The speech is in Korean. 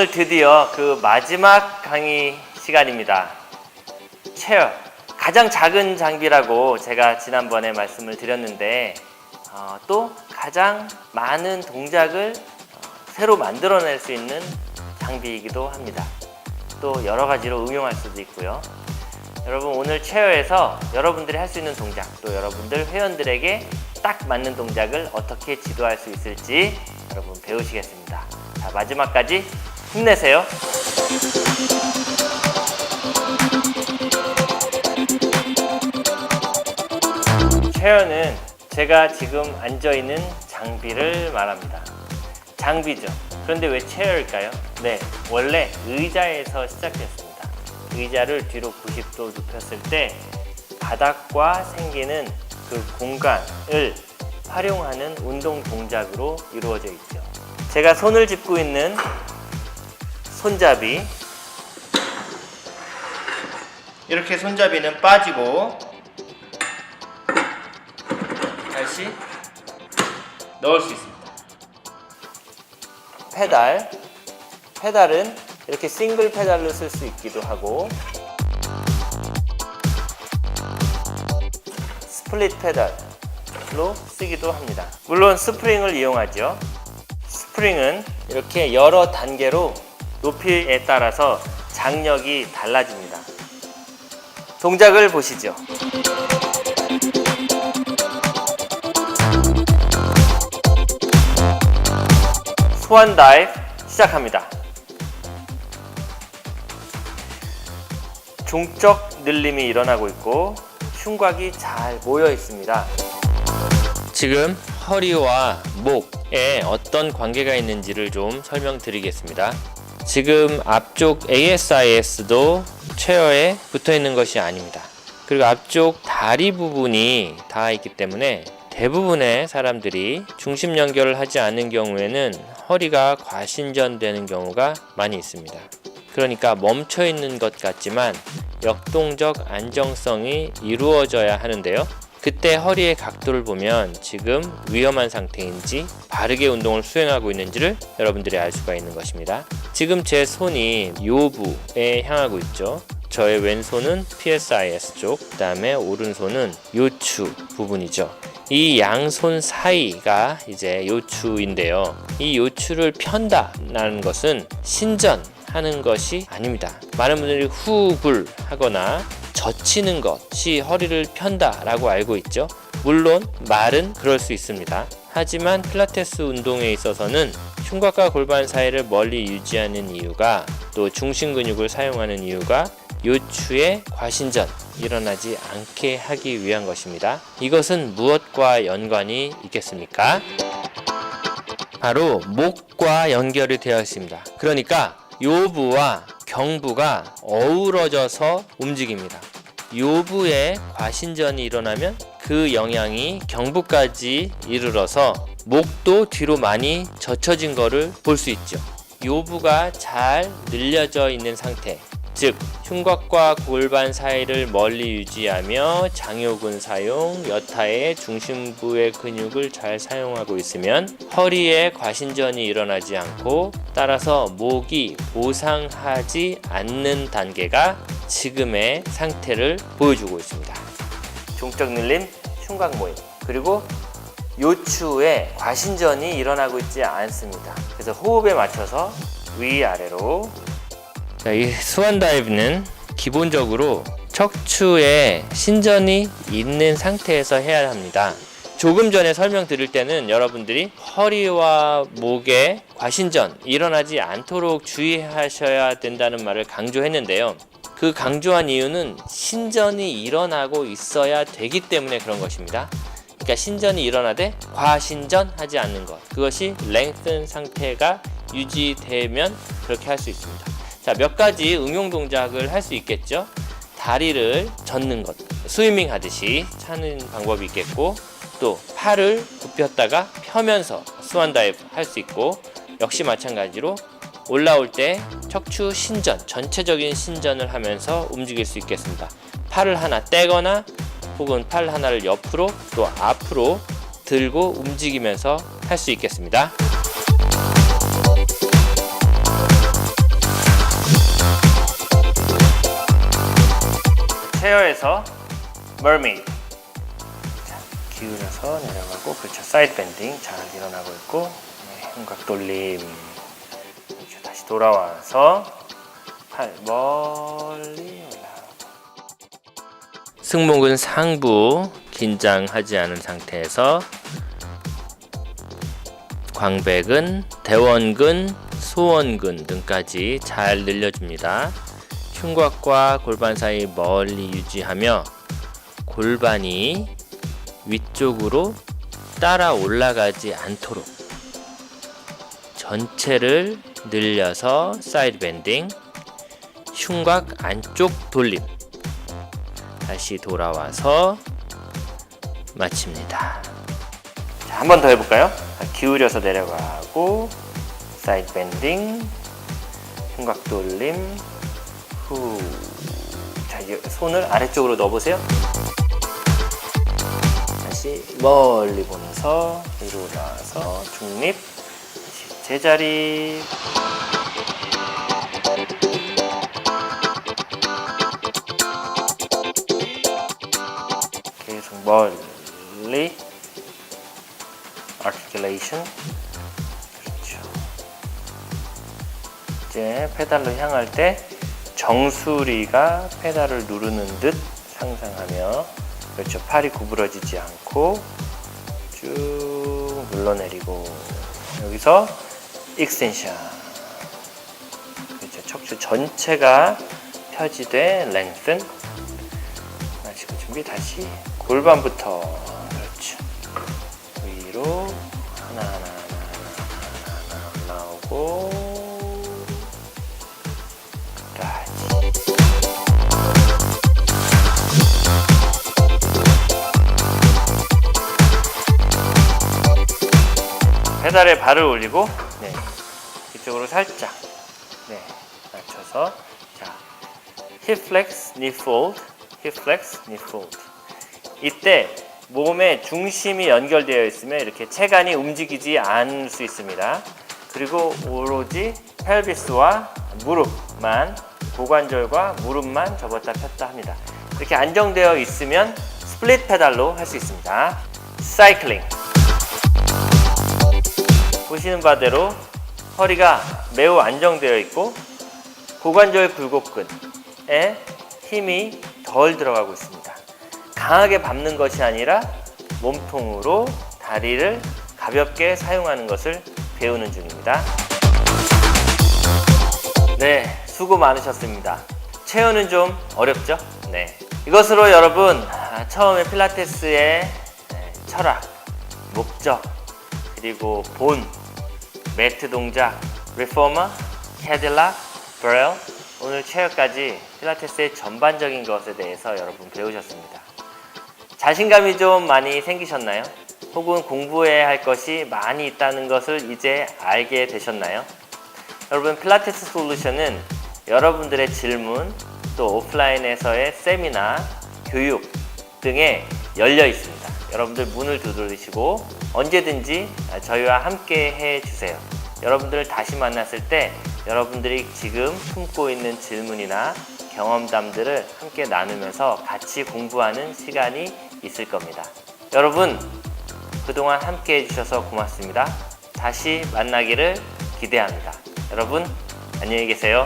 오늘 드디어 그 마지막 강의 시간입니다. 체어. 가장 작은 장비라고 제가 지난번에 말씀을 드렸는데, 어, 또 가장 많은 동작을 어, 새로 만들어낼 수 있는 장비이기도 합니다. 또 여러 가지로 응용할 수도 있고요. 여러분 오늘 체어에서 여러분들이 할 수 있는 동작 또 여러분들 회원들에게 딱 맞는 동작을 어떻게 지도할 수 있을지 여러분 배우시겠습니다. 자 마지막까지 힘내세요. 체어는 제가 지금 앉아 있는 장비를 말합니다. 장비죠. 그런데 왜 체어일까요? 네, 원래 의자에서 시작했습니다. 의자를 뒤로 90도 눕혔을 때 바닥과 생기는 그 공간을 활용하는 운동 동작으로 이루어져 있죠. 제가 손을 짚고 있는 손잡이 이렇게 손잡이는 빠지고 다시 넣을 수 있습니다. 페달 페달은 이렇게 싱글 페달로 쓸 수 있기도 하고 스플릿 페달로 쓰기도 합니다. 물론 스프링을 이용하죠. 스프링은 이렇게 여러 단계로 높이에 따라서 장력이 달라집니다. 동작을 보시죠. 소환 다이브 시작합니다. 중적 늘림이 일어나고 있고 흉곽이 잘 모여 있습니다. 지금 허리와 목에 어떤 관계가 있는지를 좀 설명드리겠습니다. 지금 앞쪽 ASIS도 체어에 붙어 있는 것이 아닙니다. 그리고 앞쪽 다리 부분이 닿아 있기 때문에 대부분의 사람들이 중심 연결을 하지 않은 경우에는 허리가 과신전되는 경우가 많이 있습니다. 그러니까 멈춰 있는 것 같지만 역동적 안정성이 이루어져야 하는데요. 그때 허리의 각도를 보면 지금 위험한 상태인지 바르게 운동을 수행하고 있는지를 여러분들이 알 수가 있는 것입니다. 지금 제 손이 요부에 향하고 있죠. 저의 왼손은 PSIS 쪽, 그 다음에 오른손은 요추 부분이죠. 이 양손 사이가 이제 요추인데요. 이 요추를 편다라는 것은 신전 하는 것이 아닙니다. 많은 분들이 후굴 하거나 젖히는 것이 허리를 편다 라고 알고 있죠. 물론 말은 그럴 수 있습니다. 하지만 필라테스 운동에 있어서는 흉곽과 골반 사이를 멀리 유지하는 이유가 또 중심 근육을 사용하는 이유가 요추의 과신전 일어나지 않게 하기 위한 것입니다. 이것은 무엇과 연관이 있겠습니까? 바로 목과 연결이 되어 있습니다. 그러니까 요부와 경부가 어우러져서 움직입니다. 요부에 과신전이 일어나면 그 영향이 경부까지 이르러서 목도 뒤로 많이 젖혀진 것을 볼 수 있죠. 요부가 잘 늘려져 있는 상태, 즉 흉곽과 골반 사이를 멀리 유지하며 장요근 사용, 여타의 중심부의 근육을 잘 사용하고 있으면 허리에 과신전이 일어나지 않고 따라서 목이 보상하지 않는 단계가 지금의 상태를 보여주고 있습니다. 종적 늘림, 흉곽 모임, 그리고 요추에 과신전이 일어나고 있지 않습니다. 그래서 호흡에 맞춰서 위아래로 자, 이 스완 다이브는 기본적으로 척추에 신전이 있는 상태에서 해야 합니다. 조금 전에 설명드릴 때는 여러분들이 허리와 목에 과신전 일어나지 않도록 주의하셔야 된다는 말을 강조했는데요. 그 강조한 이유는 신전이 일어나고 있어야 되기 때문에 그런 것입니다. 그러니까 신전이 일어나되 과신전하지 않는 것. 그것이 랭슨 상태가 유지되면 그렇게 할 수 있습니다. 자, 몇 가지 응용 동작을 할 수 있겠죠. 다리를 젓는 것, 스위밍 하듯이 차는 방법이 있겠고, 또 팔을 굽혔다가 펴면서 스완 다이브 할 수 있고, 역시 마찬가지로 올라올 때 척추 신전, 전체적인 신전을 하면서 움직일 수 있겠습니다. 팔을 하나 떼거나 혹은 팔 하나를 옆으로 또 앞으로 들고 움직이면서 할 수 있겠습니다. 체어에서 mermaid. 자, 기울여서 내려가고 그렇죠. 사이드 밴딩 잘 일어나고 있고 네, 흉곽 돌림. 그렇죠. 다시 돌아와서 팔 멀리 올라가고. 승모근 상부 긴장하지 않은 상태에서 광배근, 대원근, 소원근 등까지 잘 늘려줍니다. 흉곽과 골반 사이 멀리 유지하며 골반이 위쪽으로 따라 올라가지 않도록 전체를 늘려서 사이드 밴딩, 흉곽 안쪽 돌림, 다시 돌아와서 마칩니다. 한 번 더 해볼까요? 기울여서 내려가고 사이드 밴딩, 흉곽 돌림, 후. 자 이제 손을 아래쪽으로 넣어보세요. 다시 멀리 보면서 올라와서 중립, 다시 제자리. 계속 멀리 articulation 그렇죠. 이제 페달로 향할 때 정수리가 페달을 누르는 듯 상상하며 그렇죠. 팔이 구부러지지 않고 쭉 눌러내리고 여기서 익스텐션 그렇죠. 척추 전체가 펴지되 랭슨 마시고 준비 다시 골반부터 그렇죠. 위로 하나 하나 하나 하나 하나 하나 올라오고 페달에 발을 올리고 네 이쪽으로 살짝 네 맞춰서 자 hip flex, knee fold, hip flex, knee fold 이때 몸의 중심이 연결되어 있으면 이렇게 체간이 움직이지 않을 수 있습니다. 그리고 오로지 펠비스와 무릎만 고관절과 무릎만 접었다 폈다 합니다. 이렇게 안정되어 있으면 스플릿 페달로 할 수 있습니다. 사이클링 보시는 바대로 허리가 매우 안정되어 있고 고관절 굴곡근에 힘이 덜 들어가고 있습니다. 강하게 밟는 것이 아니라 몸통으로 다리를 가볍게 사용하는 것을 배우는 중입니다. 네, 수고 많으셨습니다. 체어는 좀 어렵죠? 네. 이것으로 여러분, 아, 처음에 필라테스의 네, 철학, 목적, 그리고 본, 매트 동작, 리포머, 캐딜락, 브렐, 오늘 체어까지 필라테스의 전반적인 것에 대해서 여러분 배우셨습니다. 자신감이 좀 많이 생기셨나요? 혹은 공부해야 할 것이 많이 있다는 것을 이제 알게 되셨나요? 여러분 필라테스 솔루션은 여러분들의 질문 또 오프라인에서의 세미나, 교육 등에 열려 있습니다. 여러분들 문을 두드리시고 언제든지 저희와 함께 해 주세요. 여러분들을 다시 만났을 때 여러분들이 지금 품고 있는 질문이나 경험담들을 함께 나누면서 같이 공부하는 시간이 있을 겁니다. 여러분, 그동안 함께 해주셔서 고맙습니다. 다시 만나기를 기대합니다. 여러분, 안녕히 계세요.